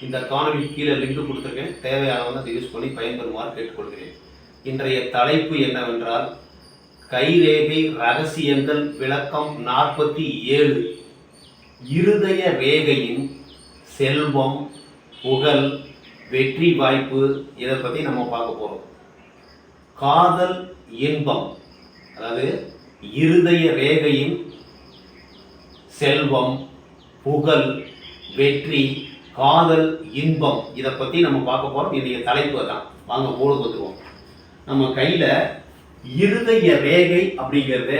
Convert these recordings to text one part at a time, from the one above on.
இந்த காணொலி கீழே லிங்க் கொடுத்துருக்கேன். தேவையானவங்க அதை யூஸ் பண்ணி பயன்பெறுமாறு கேட்டுக்கொள்கிறேன். இன்றைய தலைப்பு என்னவென்றால் கைரேகை ரகசியங்கள் விளக்கம் நாற்பத்தி ஏழு. இருதய ரேகையின் செல்வம் புகழ் வெற்றி வாய்ப்பு இதை பற்றி நம்ம பார்க்க போகிறோம் காதல் இன்பம் அதாவது இருதய ரேகையின் செல்வம் புகழ் வெற்றி காதல் இன்பம் இதை பற்றி நம்ம பார்க்க போகிறோம் இன்றைய தலைப்பு தான் வாங்க போடு வந்துருவோம் நம்ம கையில் இருதய ரேகை அப்படிங்கிறது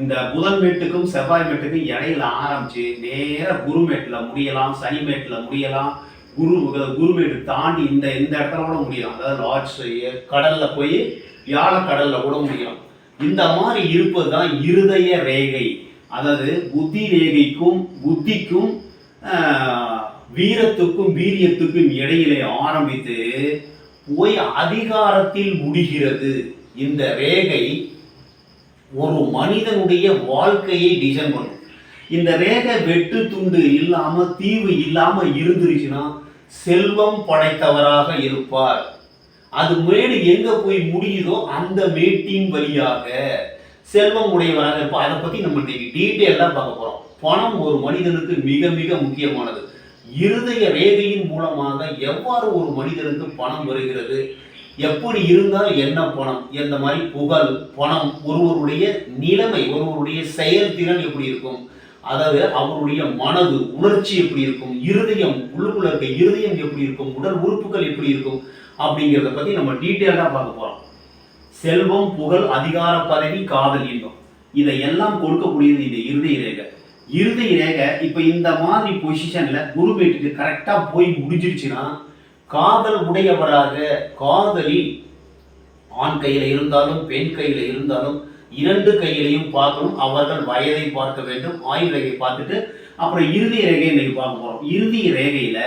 இந்த புதன் மேட்டுக்கும் செவ்வாய் மேட்டுக்கும் இடையில ஆரம்பிச்சு நேர குருமேட்டில் முடியலாம் சனிமேட்டில் முடியலாம் குரு குருமேட்டு தாண்டி இந்த இந்த இடத்துல கூட முடியலாம். அதாவது லார்ட்ஸ் கடலில் போய் வியாழ கடலில் கூட முடியலாம். இந்த மாதிரி இருப்பது தான் இருதய ரேகை. அதாவது புத்தி ரேகைக்கும் புத்திக்கும் வீரத்துக்கும் வீரியத்துக்கும் இடையிலே ஆரம்பித்து போய் அதிகாரத்தில் முடிகிறது. இந்த ரேகை ஒரு மனிதனுடைய வாழ்க்கையை டிசைன் பண்ணும். இந்த ரேகை வெட்டு துண்டு இல்லாம தீவு இல்லாம இருந்துருச்சுன்னா செல்வம் படைத்தவராக இருப்பார். அது மேடு எங்க போய் முடியுதோ அந்த மேட்டின் வழியாக செல்வம் உடையவராக இருப்பார். அதை பத்தி நம்ம இன்னைக்கு டீட்டெயிலாக பார்க்க போறோம். பணம் ஒரு மனிதனுக்கு மிக மிக முக்கியமானது. இருதய ரேகையின் மூலமாக எவ்வாறு ஒரு மனிதனுக்கு பணம் வருகிறது? எப்படி இருந்தால் என்ன பணம்? இந்த மாதிரி புகழ் பணம் ஒருவருடைய நிலைமை ஒருவருடைய செயல்திறன் எப்படி இருக்கும்? அதாவது அவருடைய மனது உணர்ச்சி எப்படி இருக்கும்? இருதயம் உள்ளுக்குள்ள இருக்க இருதயம் எப்படி இருக்கும்? உடல் உறுப்புகள் எப்படி இருக்கும்? அப்படிங்கிறத பத்தி நம்ம டீட்டெயிலாக பார்க்க போறோம். செல்வம் புகழ் அதிகார பதவி காதல் இன்பம். இதையெல்லாம் கொடுக்கக்கூடியது இந்த இருதய ரேகை. இறுதி ரேகை இப்போ இந்த மாதிரி பொசிஷன்ல குரு வீட்டுக்கு கரெக்டா போய் முடிஞ்சிருச்சுன்னா காதல் உடையவராக காதலில் ஆண் கையில இருந்தாலும் பெண் கையில இருந்தாலும் இரண்டு கையிலையும் பார்க்கணும். அவர்கள் வயதை பார்க்க வேண்டும் ஆயுள் ரேகை பார்த்துட்டு அப்புறம் இறுதி ரேகை இன்னைக்கு பார்க்க போகிறோம் இறுதி ரேகையில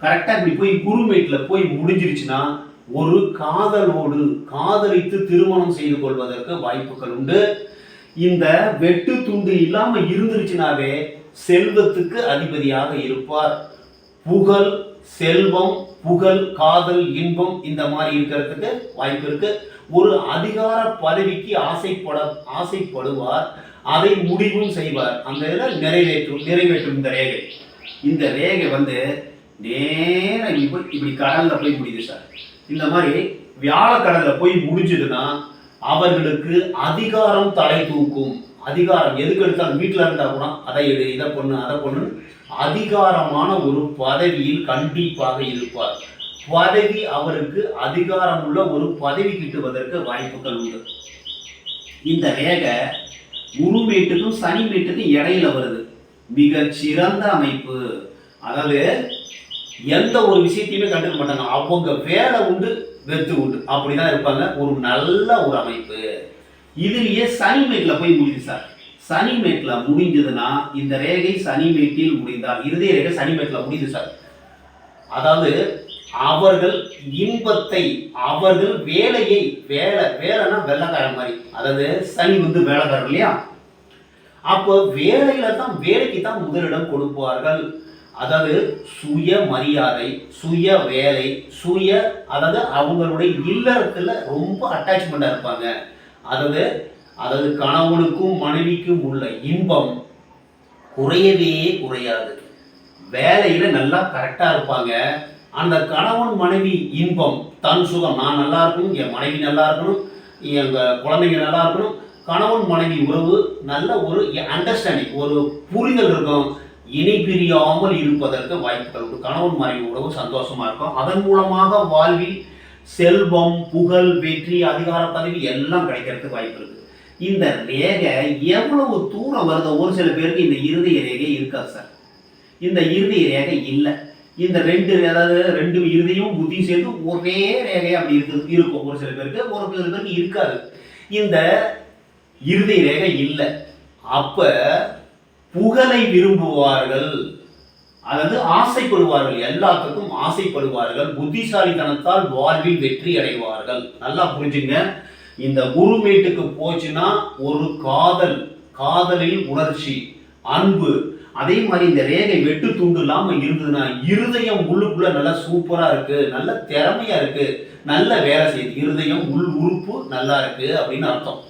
கரெக்டா இப்படி போய் குருமேட்ல போய் முடிஞ்சிருச்சுன்னா ஒரு காதலோடு காதலித்து திருமணம் செய்து கொள்வதற்கு வாய்ப்புகள் உண்டு. இந்த வெட்டு துண்டு இல்லாம இருந்துருச்சுனாவே செல்வத்துக்கு அதிபதியாக இருப்பார். புகழ் செல்வம் புகழ் காதல் இன்பம் இந்த மாதிரி இருக்கிறதுக்கு வாய்ப்பு இருக்கு. ஒரு அதிகார பதவிக்கு ஆசைப்பட ஆசைப்படுவார். அதை முடிவும் செய்வார். அந்த இதில் நிறைவேற்றும் நிறைவேற்றும் இந்த ரேகை. இந்த ரேகை வந்து நேரம் இப்படி இப்படி கடலில் போய் முடியுது சார். இந்த மாதிரி வியாழக்கடலில் போய் முடிஞ்சதுன்னா அவர்களுக்கு அதிகாரம் தலை தூக்கும். அதிகாரம் எதுக்கு எடுத்தாலும் வீட்டில் இருந்தால் கூட அதை எடு இதை பொண்ணு அதை பொண்ணு. அதிகாரமான ஒரு பதவியில் கண்டிப்பாக இருப்பார். பதவி அவருக்கு அதிகாரமுள்ள ஒரு பதவி கிட்டுவதற்கு வாய்ப்புகள் உண்டு. இந்த ரேக குரு மீட்டுக்கும் சனி மீட்டுக்கும் இடையில வருது. மிக சிறந்த அமைப்பு. அதாவது எந்த ஒரு விஷயத்தையுமே கண்டுக்க மாட்டாங்க. அவங்க வேலை உண்டு வெத்து உண்டு. அப்படிதான் இருப்பாங்க. ஒரு நல்ல ஒரு அமைப்பு. இதுலேயே சனி போய் முடியுது சார். சனி முடிஞ்சதுன்னா இந்த ரேகை சனி மேட்டில் முடிந்தால் இருதய ரேகை சனி மேட்ல முடியுது சார். அதாவது அவர்கள் இன்பத்தை அவர்கள் வேலையை வேலை வேலைன்னா வெள்ளக்காரன் மாதிரி. அதாவது சனி வந்து வேலைக்காரர் இல்லையா? அப்போ வேலையில தான் வேலைக்கு தான் முதலிடம் கொடுப்பார்கள். அதாவது சுய மரியாதை சுய வேலை சுய அதாவது அவங்களுடைய இல்லறத்துல ரொம்ப அட்டாச்மெண்டா இருப்பாங்க. அதாவது அதாவது கணவனுக்கும் மனைவிக்கும் உள்ள இன்பம் குறையவே குறையாது. வேலையில நல்லா கரெக்டா இருப்பாங்க. அந்த கணவன் மனைவி இன்பம் தன் சுகம் நான் நல்லா இருக்கணும் என் மனைவி நல்லா இருக்கணும் எங்கள் குழந்தைங்க நல்லா இருக்கணும் கணவன் மனைவி உறவு நல்ல ஒரு அண்டர்ஸ்டாண்டிங் ஒரு புரிதல் இருக்கும். இணை பிரியாமல் இருப்பதற்கு வாய்ப்புகள் உண்டு. கணவன் மனைவி உறவு சந்தோஷமா இருக்கும். அதன் மூலமாக வாழ்வில் செல்வம் புகழ் வெற்றி அதிகார பதவி எல்லாம் கிடைக்கிறதுக்கு வாய்ப்பு இருக்கு. இந்த ரேகை எவ்வளவு தூரம் வருது ஒரு சில பேருக்கு இந்த இருதய ரேகை இருக்காது சார்? இந்த இருதய ரேகை இல்லை. இந்த ரெண்டு அதாவது ரெண்டு இறுதியும் புத்தியும் சேர்ந்து ஒரே ரேகை அப்படி இருக்குது இருக்கும். ஒரு சில பேருக்கு ஒரு சில பேருக்கு இருக்காது. இந்த இறுதி ரேகை இல்லை. அப்ப புகழை விரும்புவார்கள் அதாவது ஆசைப்படுவார்கள். எல்லாத்துக்கும் ஆசைப்படுவார்கள். புத்திசாலித்தனத்தால் வாழ்வில் வெற்றி அடைவார்கள். நல்லா புரிஞ்சுங்க இந்த குருமேட்டுக்கு போச்சுன்னா ஒரு காதல் காதலில் உணர்ச்சி அன்பு. அதே மாதிரி இந்த ரேகை வெட்டு துண்டு இல்லாம இருந்ததுன்னா இருதயம் உள்ளுக்குள்ள நல்லா சூப்பரா இருக்கு. நல்ல திறமையா இருக்கு. நல்ல வேலை செய்யுது. இருதயம் உள் உறுப்பு நல்லா இருக்கு அப்படின்னு அர்த்தம்.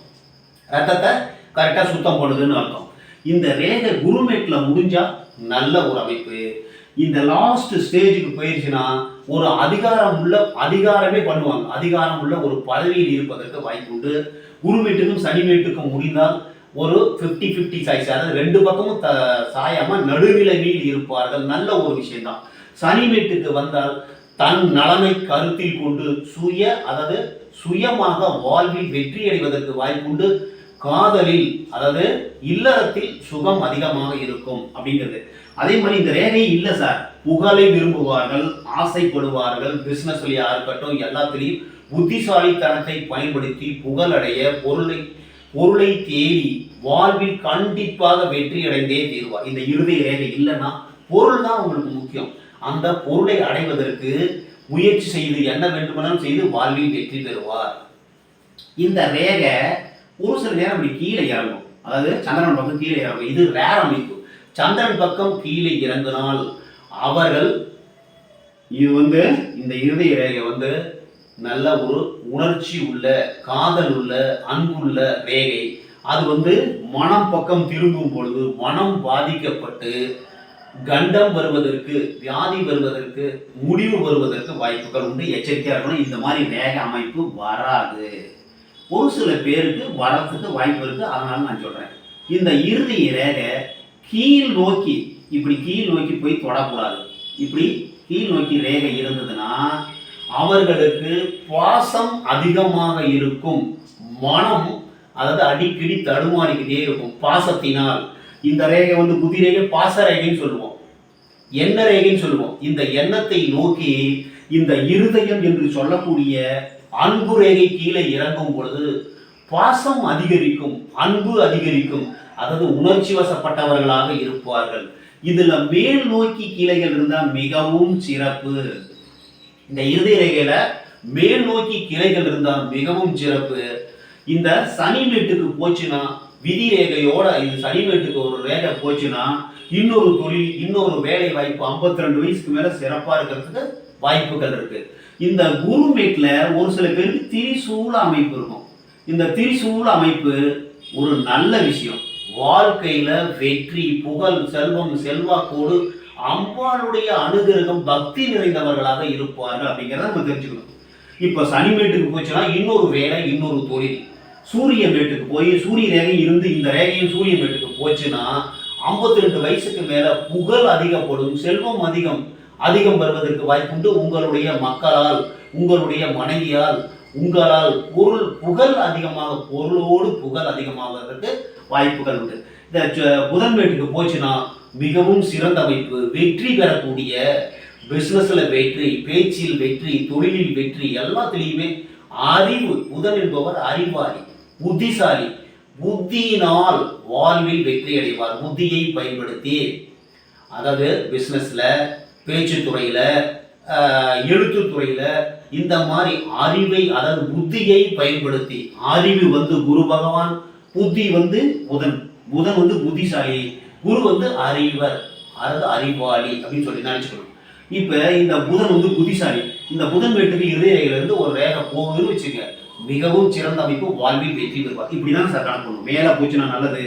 ரத்தத்தை கரெக்டா சுத்தம் பண்ணுதுன்னு அர்த்தம். இந்த ரேகை குருமேட்டில் முடிஞ்சால் நல்ல ஒரு அமைப்பு. இந்த லாஸ்ட் ஸ்டேஜுக்கு போயிடுச்சுன்னா ஒரு அதிகாரம் உள்ள அதிகாரமே பண்ணுவாங்க. அதிகாரம் உள்ள ஒரு பதவியில் இருப்பதற்கு வாய்ப்பு உண்டு. குருமேட்டுக்கும் சனிமேட்டுக்கும் முடிந்தால் ஒரு 50 50 சாய்ஸ் அதாவது ரெண்டு பக்கமும் த சாயாம நடுநிலைமையில் இருப்பார்கள். நல்ல ஒரு விஷயம்தான். சனிமேட்டுக்கு வந்தால் தன் நலனை கருத்தில் கொண்டு சுய அதாவது சுயமாக வாழ்வில் வெற்றி அடைவதற்கு வாய்ப்புண்டு காதலில் அதாவது இல்லறத்தில் சுகம் அதிகமாக இருக்கும் அப்படிங்கிறது. அதே மாதிரி இந்த ரேகை இல்லை சார். புகழை விரும்புவார்கள் ஆசைப்படுவார்கள் பிசினஸ்லயா இருக்கட்டும் எல்லாத்துலேயும் புத்திசாலித்தனத்தை பயன்படுத்தி புகழடைய பொருளை பொருளை தேடி வாழ்வில் கண்டிப்பாக வெற்றி அடைந்தே தீர்வார். இந்த இறுதி ரேகை இல்லைன்னா பொருள் தான் உங்களுக்கு முக்கியம். அந்த பொருளை அடைவதற்கு முயற்சி செய்து என்ன வேண்டுமானாலும் செய்து வாழ்வில் வெற்றி பெறுவார். இந்த ரேகை ஒரு சில நேரம் இப்படி கீழே இறங்கும். அதாவது சந்திரன் பக்கம் கீழே இறங்கும். இது வேற அமைப்பு. சந்திரன் பக்கம் கீழே இறங்கினால் அவர்கள் இது வந்து இந்த இறுதி ரேகை வந்து நல்ல ஒரு உணர்ச்சி உள்ள காதல் உள்ள அன்புள்ள ரேகை. அது வந்து மனம் பக்கம் திரும்பும் பொழுது மனம் பாதிக்கப்பட்டு கண்டம் வருவதற்கு வியாதி வருவதற்கு முடிவு வருவதற்கு வாய்ப்புகள் உண்டு. எச்சரிக்கையாக இருக்கணும். இந்த மாதிரி வேக அமைப்பு வராது. ஒரு சில பேருக்கு வரத்துக்கு வாய்ப்பு இருக்குது அதனால நான் சொல்கிறேன் இந்த இறுதி ரேகை கீழ் நோக்கி இப்படி கீழ் நோக்கி போய் தொடக்கூடாது. இப்படி கீழ் நோக்கி ரேகை இருந்ததுன்னா அவர்களுக்கு பாசம் அதிகமாக இருக்கும். மனம் அதாவது அடிக்கடி தடுமாறிக்கிட்டே இருக்கும். பாசத்தினால். இந்த ரேகை வந்து புதி ரேகை பாச ரேகைன்னு சொல்லுவோம். எண்ண ரேகைன்னு சொல்லுவோம். இந்த எண்ணத்தை நோக்கி இந்த இருதயம் என்று சொல்லக்கூடிய அன்பு ரேகை கீழே இறங்கும் பொழுது பாசம் அதிகரிக்கும் அன்பு அதிகரிக்கும். அதாவது உணர்ச்சி வசப்பட்டவர்களாக இருப்பார்கள். இதுல மேல் நோக்கி கிளைகள் இருந்தா மிகவும் சிறப்பு. இந்த இறுதி ரேகையில மேல் நோக்கி கிளைகள் இருந்தா மிகவும் சிறப்பு. இந்த சனி வீட்டுக்கு போச்சுன்னா விதி ரேகையோட இது சனி வீட்டுக்கு ஒரு ரேகை போச்சுன்னா இன்னொரு தொழில் இன்னொரு வேலை வாய்ப்பு 52 ரெண்டு வயசுக்கு மேல சிறப்பா இருக்கிறதுக்கு வாய்ப்புகள் இருக்கு. இந்த குரு மேட்ல ஒரு சில பேருக்கு திரிசூல அமைப்பு இருக்கும். இந்த திரிசூல அமைப்பு ஒரு நல்ல விஷயம். வாழ்க்கையில வெற்றி புகழ் செல்வம் செல்வாக்கோடு அம்பாளுடைய அனுகிரகம் பக்தி நிறைந்தவர்களாக இருப்பார்கள் அப்படிங்கிறத நம்ம தெரிஞ்சுக்கணும். இப்போ சனி மேட்டுக்கு போச்சுன்னா இன்னொரு வேலை இன்னொரு தொழில். சூரிய மேட்டுக்கு போய் சூரிய ரேகை இருந்து இந்த ரேகையும் சூரிய மேட்டுக்கு போச்சுன்னா ஐம்பத்தி ரெண்டு வயசுக்கு மேல புகழ் அதிகப்படும் செல்வம் அதிகம். அதிகம் வருவதற்கு வாய்ப்புண்டு. உங்களுடைய மக்களால் உங்களுடைய மனைவியால் உங்களால் பொருள் புகழ் அதிகமாக பொருளோடு புகழ் அதிகமாவதற்கு வாய்ப்புகள் உண்டு. இந்த புதன் வீட்டுக்கு போச்சுன்னா மிகவும் சிறந்த அமைப்பு. வெற்றி பெறக்கூடிய பிஸ்னஸில் வெற்றி பேச்சில் வெற்றி தொழிலில் வெற்றி எல்லாத்துலேயுமே அறிவு. புதன் என்பவர் அறிவாளி புத்திசாலி. புத்தியினால் வாழ்வில் வெற்றி அடைவார் புத்தியை பயன்படுத்தி. அதாவது பிஸ்னஸில் பேச்சு துறையில் எழுத்து துறையில் இந்த மாதிரி அறிவை அதாவது புத்தியை பயன்படுத்தி அறிவு வந்து குரு பகவான் புத்தி வந்து புதன். புதன் வந்து புத்திசாலி குரு வந்து அறிவர் அதாவது அறிவாளி அப்படின்னு சொல்லி நினச்சிக்கணும். இப்போ இந்த புதன் வந்து புத்திசாலி. இந்த புதன் வீட்டுக்கு இருதயில இருந்து ஒரு ரேகை போகுதுன்னு வச்சுக்க மிகவும் சிறந்த அமைப்பு வாழ்வில் வெற்றி பெறுவார். இப்படிதான் சார் கணக்கு பண்ணணும் மேலே போச்சுன்னா நல்லது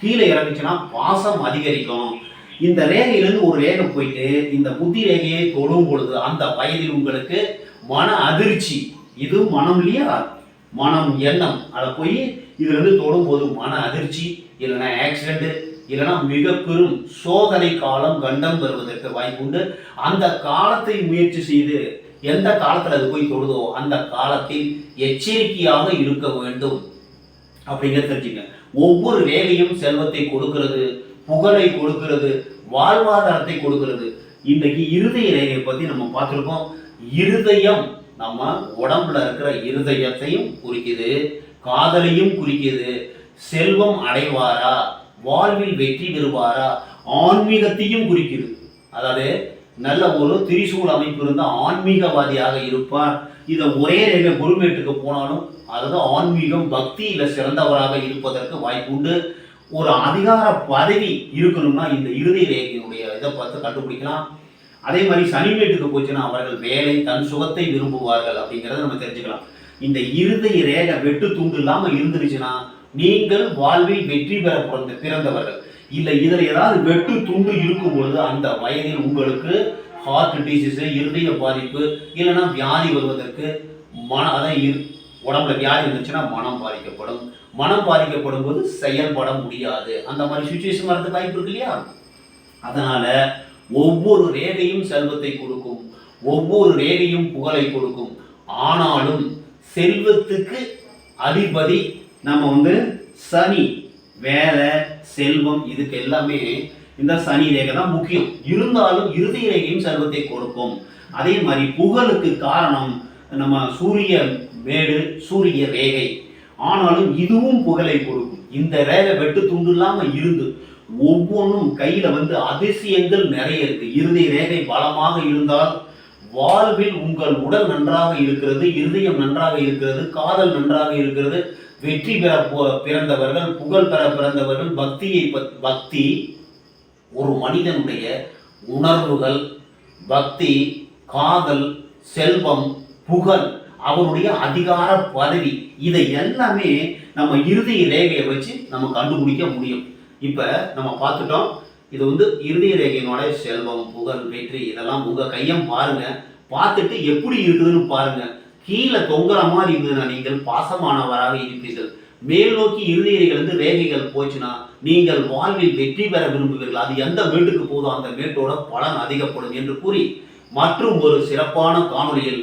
கீழே இறங்குச்சுன்னா பாசம் அதிகரிக்கும். இந்த ரேகையிலிருந்து ஒரு ரேகை போயிட்டு இந்த புத்தி ரேகையை தொடும் பொழுது அந்த வயதில் உங்களுக்கு மன அதிர்ச்சி. இது மனம் இல்லையா? மனம் எண்ணம். அதை போய் இதுலேருந்து தொடும்போது மன அதிர்ச்சி இல்லைன்னா ஆக்சிடென்ட் இல்லைன்னா மிக பெரும் சோதனை காலம் கண்டம் வருவதற்கு வாய்ப்புண்டு அந்த காலத்தை முயற்சி செய்து எந்த காலத்தில் அது போய் தொடுதோ அந்த காலத்தில் எச்சரிக்கையாக இருக்க வேண்டும். அப்படிங்கிறத தெரிஞ்சுங்க. ஒவ்வொரு வேலையும் செல்வத்தை கொடுக்கிறது. புகழை கொடுக்கிறது வாழ்வாதாரத்தை கொடுக்கிறது. இன்றைக்கு இருதய ரேகையை பத்தி நம்ம பார்த்துருக்கோம். இருதயம் நம்ம உடம்புல இருக்கிற இருதயத்தையும் குறிக்குது காதலையும் குறிக்குது. செல்வம் அடைவாரா? வாழ்வில் வெற்றி பெறுவாரா? ஆன்மீகத்தையும் குறிக்குது. அதாவது நல்ல ஒரு திரிசூல் அமைப்பு இருந்த ஆன்மீகவாதியாக இருப்பார். இதை ஒரே ரேகை குருமேட்டுக்கு போனாலும் அதாவது ஆன்மீகம் பக்தியில் சிறந்தவராக இருப்பதற்கு வாய்ப்புண்டு ஒரு அதிகார பதவி இருக்கணும்னா இந்த இறுதி ரேகையினுடைய இதை பார்த்து கண்டுபிடிக்கலாம். அதே மாதிரி சனி வீட்டுக்கு போச்சுன்னா அவர்கள் வேலை தன் சுகத்தை விரும்புவார்கள் அப்படிங்கிறத நம்ம தெரிஞ்சுக்கலாம். இந்த இருதய ரேகை வெட்டு துண்டு இல்லாம இருந்துருச்சுன்னா நீங்கள் வாழ்வில் வெற்றி பெற பிறந்த பிறந்தவர்கள். இல்லை இதில் ஏதாவது வெட்டு துண்டு இருக்கும் பொழுது அந்த வயதில் உங்களுக்கு ஹார்ட் டிசீஸு இருதய பாதிப்பு இல்லைன்னா வியாதி வருவதற்கு மன அதான் உடம்புல வியாதி இருந்துச்சுன்னா மனம் பாதிக்கப்படும். மனம் பாதிக்கப்படும் போது செயல்பட முடியாது. அந்த மாதிரி சுச்சுவேஷன் வரது வாய்ப்பு இருக்கு இல்லையா? அதனால ஒவ்வொரு ரேகையும் செல்வத்தை கொடுக்கும். ஒவ்வொரு ரேகையும் புகழை கொடுக்கும். ஆனாலும் செல்வத்துக்கு அதிபதி நம்ம வந்து சனி. வேலை செல்வம் இதுக்கு எல்லாமே இந்த சனி ரேகை தான் முக்கியம். இருந்தாலும் இறுதி ரேகையும் செல்வத்தை கொடுக்கும். அதே மாதிரி புகழுக்கு காரணம் நம்ம சூரிய மேடு சூரிய ரேகை. ஆனாலும் இதுவும் புகழை கொடுக்கும். இந்த ரேகை வெட்டு துண்டு இல்லாம இருந்து ஒவ்வொன்றும் கையில வந்து அதிசயங்கள் நிறைய இருக்கு. இறுதி ரேகை பலமாக இருந்தால் வாழ்வில் உங்கள் உடல் நன்றாக இருக்கிறது இருதயம் நன்றாக இருக்கிறது காதல் நன்றாக இருக்கிறது. வெற்றி பெற பிறந்தவர்கள் புகழ் பெற பிறந்தவர்கள் பக்தியை பத்- பக்தி ஒரு மனிதனுடைய உணர்வுகள் பக்தி காதல் செல்வம் புகழ் அவருடைய அதிகார பதவி. இதை எல்லாமே நம்ம இறுதி ரேகையை வச்சு நம்ம கண்டுபிடிக்க முடியும். இப்போ நம்ம பார்த்துட்டோம் இது வந்து இறுதி ரேகையினோட செல்வம் புகழ் வெற்றி இதெல்லாம் உங்கள் கையம் பாருங்க பார்த்துட்டு எப்படி இருக்குதுன்னு பாருங்க. கீழே தொங்குற மாதிரி இருந்ததுன்னா நீங்கள் பாசமானவராக இருப்பீர்கள். மேல் நோக்கி இறுதியிலிருந்து ரேகைகள் போச்சுன்னா நீங்கள் வாழ்வில் வெற்றி பெற விரும்புவீர்கள். அது எந்த மேட்டுக்கு போதோ அந்த மேட்டோட பலன் அதிகப்படும் என்று கூறி மற்றும் ஒரு சிறப்பான காணொலியில்